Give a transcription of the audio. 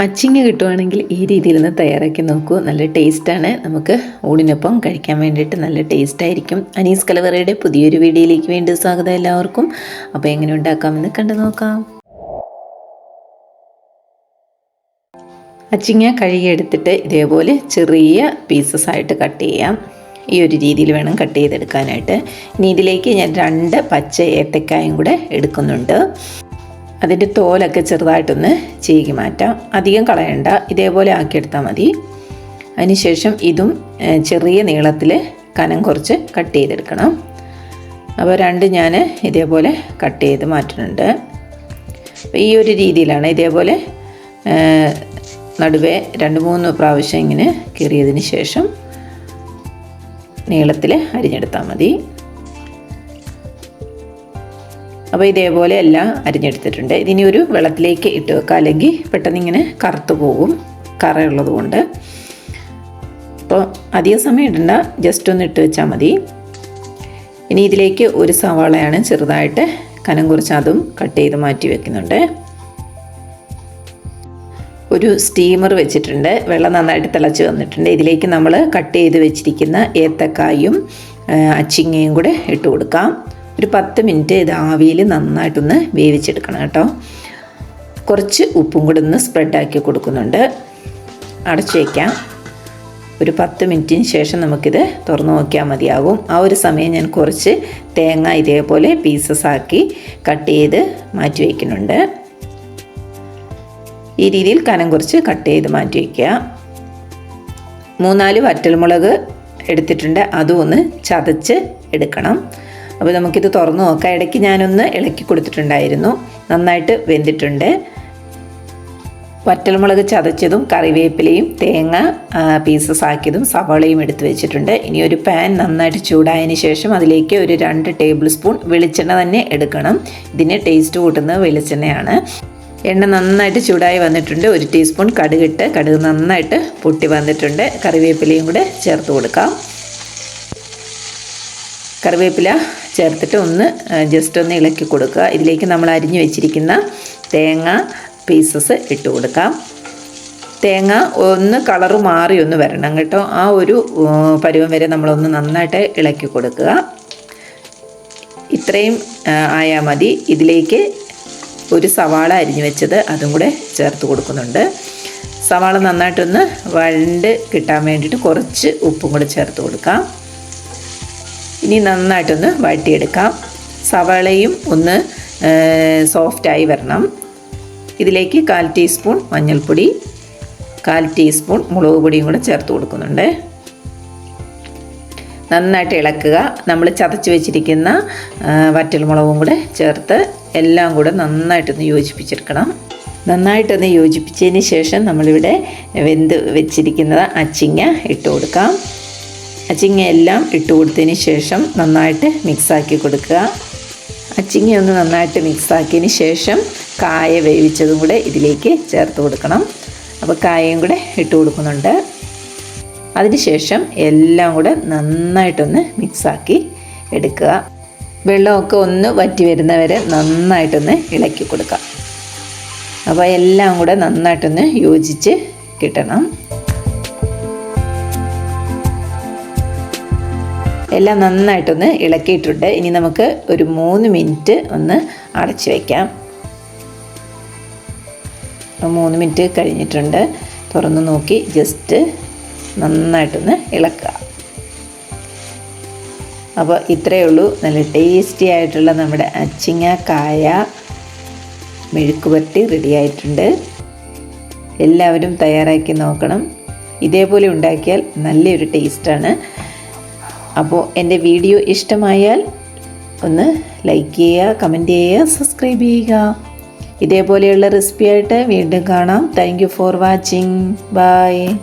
അച്ചിങ്ങ കിട്ടുവാണെങ്കിൽ ഈ രീതിയിൽ നിന്ന് തയ്യാറാക്കി നോക്കൂ. നല്ല ടേസ്റ്റാണ്. നമുക്ക് ഊണിനൊപ്പം കഴിക്കാൻ വേണ്ടിയിട്ട് നല്ല ടേസ്റ്റ് ആയിരിക്കും അനീസ് കലവറയുടെ പുതിയൊരു വീഡിയോയിലേക്ക് വേണ്ടി സ്വാഗതം എല്ലാവർക്കും. അപ്പോൾ എങ്ങനെ ഉണ്ടാക്കാമെന്ന് കണ്ടു നോക്കാം. അച്ചിങ്ങ കഴുകിയെടുത്തിട്ട് ഇതേപോലെ ചെറിയ പീസസ് ആയിട്ട് കട്ട് ചെയ്യാം. ഈ ഒരു രീതിയിൽ വേണം കട്ട് ചെയ്തെടുക്കാനായിട്ട്. ഇനി ഇതിലേക്ക് ഞാൻ രണ്ട് പച്ച ഏത്തക്കായും കൂടെ എടുക്കുന്നുണ്ട്. അതിന്റെ തോലൊക്കെ ചെറുതായിട്ടൊന്ന് ചീകി മാറ്റാം. അധികം കളയണ്ട. ഇതേപോലെ ആക്കിയെടുത്താൽ മതി. അതിനുശേഷം ഇതും ചെറിയ നീളത്തിൽ കനം കുറച്ച് കട്ട് ചെയ്തെടുക്കണം. അപ്പോൾ രണ്ട് ഞാൻ ഇതേപോലെ കട്ട് ചെയ്ത് മാറ്റുന്നുണ്ട്. ഈ ഒരു രീതിയിലാണ് ഇതേപോലെ നടുവേ രണ്ട് മൂന്ന് പ്രാവശ്യം ഇങ്ങനെ കീറിയതിന് ശേഷം നീളത്തിൽ അരിഞ്ഞെടുത്താൽ മതി. അപ്പോൾ ഇതേപോലെ എല്ലാം അരിഞ്ഞെടുത്തിട്ടുണ്ട്. ഇതിനി ഒരു വെള്ളത്തിലേക്ക് ഇട്ട് വെക്കുക അല്ലെങ്കിൽ പെട്ടെന്ന് ഇങ്ങനെ കറുത്തു പോകും. കറയുള്ളത് കൊണ്ട്. അപ്പോൾ അധിക സമയം ഇടണ്ട. ജസ്റ്റ് ഒന്ന് ഇട്ട് വെച്ചാൽ മതി. ഇനി ഇതിലേക്ക് ഒരു സവാളയാണ് ചെറുതായിട്ട് കനം കുറച്ച് അതും കട്ട് ചെയ്ത് മാറ്റി വെക്കുന്നുണ്ട്. ഒരു സ്റ്റീമർ വെച്ചിട്ടുണ്ട്. വെള്ളം നന്നായിട്ട് തിളച്ച് വന്നിട്ടുണ്ട്. ഇതിലേക്ക് നമ്മൾ കട്ട് ചെയ്ത് വെച്ചിരിക്കുന്ന ഏത്തക്കായും അച്ചിങ്ങയും കൂടെ ഇട്ട് കൊടുക്കാം. ഒരു പത്ത് മിനിറ്റ് ഇത് ആവിയിൽ നന്നായിട്ടൊന്ന് വേവിച്ചെടുക്കണം കേട്ടോ. കുറച്ച് ഉപ്പും കൂടെ ഒന്ന് സ്പ്രെഡാക്കി കൊടുക്കുന്നുണ്ട്. അടച്ചു വയ്ക്കാം ഒരു പത്ത് മിനിറ്റിന് ശേഷം നമുക്കിത് തുറന്നു നോക്കിയാൽ മതിയാകും. ആ ഒരു സമയം ഞാൻ കുറച്ച് തേങ്ങ ഇതേപോലെ പീസസ് ആക്കി കട്ട് ചെയ്ത് മാറ്റി വയ്ക്കുന്നുണ്ട് ഈ രീതിയിൽ കനം കുറച്ച് കട്ട് ചെയ്ത് മാറ്റി വയ്ക്കുക മൂന്നാൽ വറ്റൽമുളക് എടുത്തിട്ടുണ്ട്. അതും ഒന്ന് ചതച്ച് എടുക്കണം. അപ്പോൾ നമുക്കിത് തുറന്നു നോക്കാം. ഇടയ്ക്ക് ഞാനൊന്ന് ഇളക്കി കൊടുത്തിട്ടുണ്ടായിരുന്നു. നന്നായിട്ട് വെന്തിട്ടുണ്ട്. വറ്റൽമുളക് ചതച്ചതും കറിവേപ്പിലയും തേങ്ങ പീസസ് ആക്കിയതും സവാളയും എടുത്തു വെച്ചിട്ടുണ്ട്. ഇനി ഒരു പാൻ നന്നായിട്ട് ചൂടായതിന് ശേഷം അതിലേക്ക് ഒരു രണ്ട് ടേബിൾ സ്പൂൺ വെളിച്ചെണ്ണ തന്നെ എടുക്കണം. ഇതിന് ടേസ്റ്റ് കൂട്ടുന്നത് വെളിച്ചെണ്ണയാണ്. എണ്ണ നന്നായിട്ട് ചൂടായി വന്നിട്ടുണ്ട്. ഒരു ടീസ്പൂൺ കടുകിട്ട് കടുക് നന്നായിട്ട് പൊട്ടി വന്നിട്ടുണ്ട്. കറിവേപ്പിലയും കൂടെ ചേർത്ത് കൊടുക്കാം. കറിവേപ്പില ചേർത്തിട്ട് ഒന്ന് ജസ്റ്റ് ഒന്ന് ഇളക്കി കൊടുക്കുക. ഇതിലേക്ക് നമ്മൾ അരിഞ്ഞു വെച്ചിരിക്കുന്ന തേങ്ങ പീസസ് ഇട്ട് കൊടുക്കാം. തേങ്ങ ഒന്ന് കളറ് മാറി ഒന്ന് വരണം കേട്ടോ. ആ ഒരു പരുവം വരെ നമ്മളൊന്ന് നന്നായിട്ട് ഇളക്കി കൊടുക്കുക. ഇത്രയും ആയാൽ മതി. ഇതിലേക്ക് ഒരു സവാള അരിഞ്ഞു വെച്ചത് അതും കൂടെ ചേർത്ത് കൊടുക്കുന്നുണ്ട്. സവാള നന്നായിട്ടൊന്ന് വഴണ്ട് കിട്ടാൻ വേണ്ടിയിട്ട് കുറച്ച് ഉപ്പും കൂടെ ചേർത്ത് കൊടുക്കാം. ഇനി നന്നായിട്ടൊന്ന് വഴറ്റിയെടുക്കാം. സവാളയും ഒന്ന് സോഫ്റ്റായി വരണം. ഇതിലേക്ക് കാൽ ടീസ്പൂൺ മഞ്ഞൾപ്പൊടി കാൽ ടീസ്പൂൺ മുളക് പൊടിയും കൂടെ ചേർത്ത് കൊടുക്കുന്നുണ്ട്. നന്നായിട്ട് ഇളക്കുക. നമ്മൾ ചതച്ച് വെച്ചിരിക്കുന്ന വറ്റൽമുളകും കൂടെ ചേർത്ത് എല്ലാം കൂടെ നന്നായിട്ടൊന്ന് യോജിപ്പിച്ചെടുക്കണം. നന്നായിട്ടൊന്ന് യോജിപ്പിച്ചതിന് ശേഷം നമ്മളിവിടെ വെന്ത് വെച്ചിരിക്കുന്നത് അച്ചിങ്ങ ഇട്ട് കൊടുക്കാം. അച്ചിങ്ങ എല്ലാം ഇട്ട് കൊടുത്തതിന് ശേഷം നന്നായിട്ട് മിക്സാക്കി കൊടുക്കുക. അച്ചിങ്ങ ഒന്ന് നന്നായിട്ട് മിക്സാക്കിയതിന് ശേഷം കായ വേവിച്ചതും കൂടെ ഇതിലേക്ക് ചേർത്ത് കൊടുക്കണം. അപ്പോൾ കായയും കൂടെ ഇട്ട് കൊടുക്കുന്നുണ്ട്. അതിനുശേഷം എല്ലാം കൂടെ നന്നായിട്ടൊന്ന് മിക്സാക്കി എടുക്കുക. വെള്ളമൊക്കെ ഒന്ന് വറ്റി വരുന്നവരെ നന്നായിട്ടൊന്ന് ഇളക്കി കൊടുക്കുക. അപ്പോൾ എല്ലാം കൂടെ നന്നായിട്ടൊന്ന് യോജിച്ച് കിട്ടണം. എല്ലാം നന്നായിട്ടൊന്ന് ഇളക്കിയിട്ടുണ്ട്. ഇനി നമുക്ക് ഒരു മൂന്ന് മിനിറ്റ് ഒന്ന് അടച്ചു വയ്ക്കാം മൂന്ന് മിനിറ്റ് കഴിഞ്ഞിട്ടുണ്ട്. തുറന്ന് നോക്കി ജസ്റ്റ് നന്നായിട്ടൊന്ന് ഇളക്കുക. അപ്പോൾ ഇത്രയേ ഉള്ളൂ. നല്ല ടേസ്റ്റി ആയിട്ടുള്ള നമ്മുടെ അച്ചിങ്ങ കായ മെഴുക്കുപരട്ടി റെഡി ആയിട്ടുണ്ട്. എല്ലാവരും തയ്യാറാക്കി നോക്കണം. ഇതേപോലെ ഉണ്ടാക്കിയാൽ നല്ലൊരു ടേസ്റ്റാണ് അപ്പോൾ എന്റെ വീഡിയോ ഇഷ്ടമായാൽ ഒന്ന് ലൈക്ക് ചെയ്യുക കമന്റ് ചെയ്യുക സബ്സ്ക്രൈബ് ചെയ്യുക. ഇതേപോലെയുള്ള റെസിപ്പി ആയിട്ട് വീണ്ടും കാണാം. Thank you for watching bye